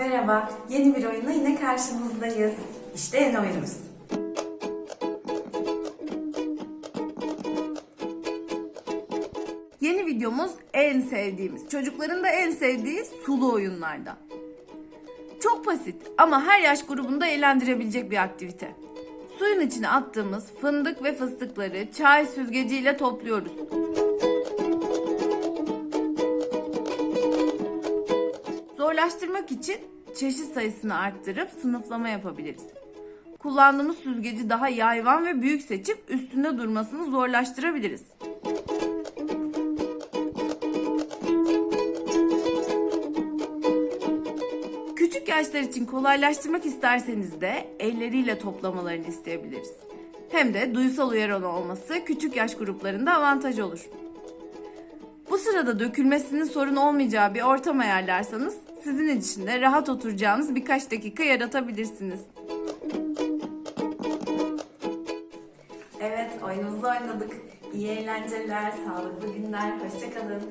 Merhaba, yeni bir oyunla yine karşınızdayız. İşte yeni oyunumuz. Yeni videomuz en sevdiğimiz, çocukların da en sevdiği sulu oyunlardan. Çok basit ama her yaş grubunda eğlendirebilecek bir aktivite. Suyun içine attığımız fındık ve fıstıkları çay süzgeciyle topluyoruz. Zorlaştırmak için çeşit sayısını arttırıp sınıflama yapabiliriz. Kullandığımız süzgeci daha yayvan ve büyük seçip üstünde durmasını zorlaştırabiliriz. Küçük yaşlar için kolaylaştırmak isterseniz de elleriyle toplamalarını isteyebiliriz. Hem de duysal uyarı olması küçük yaş gruplarında avantaj olur. Bu sırada dökülmesinin sorun olmayacağı bir ortam ayarlarsanız sizin için de rahat oturacağınız birkaç dakika yaratabilirsiniz. Evet, oyunumuzu oynadık. İyi eğlenceler, sağlıklı günler, hoşçakalın.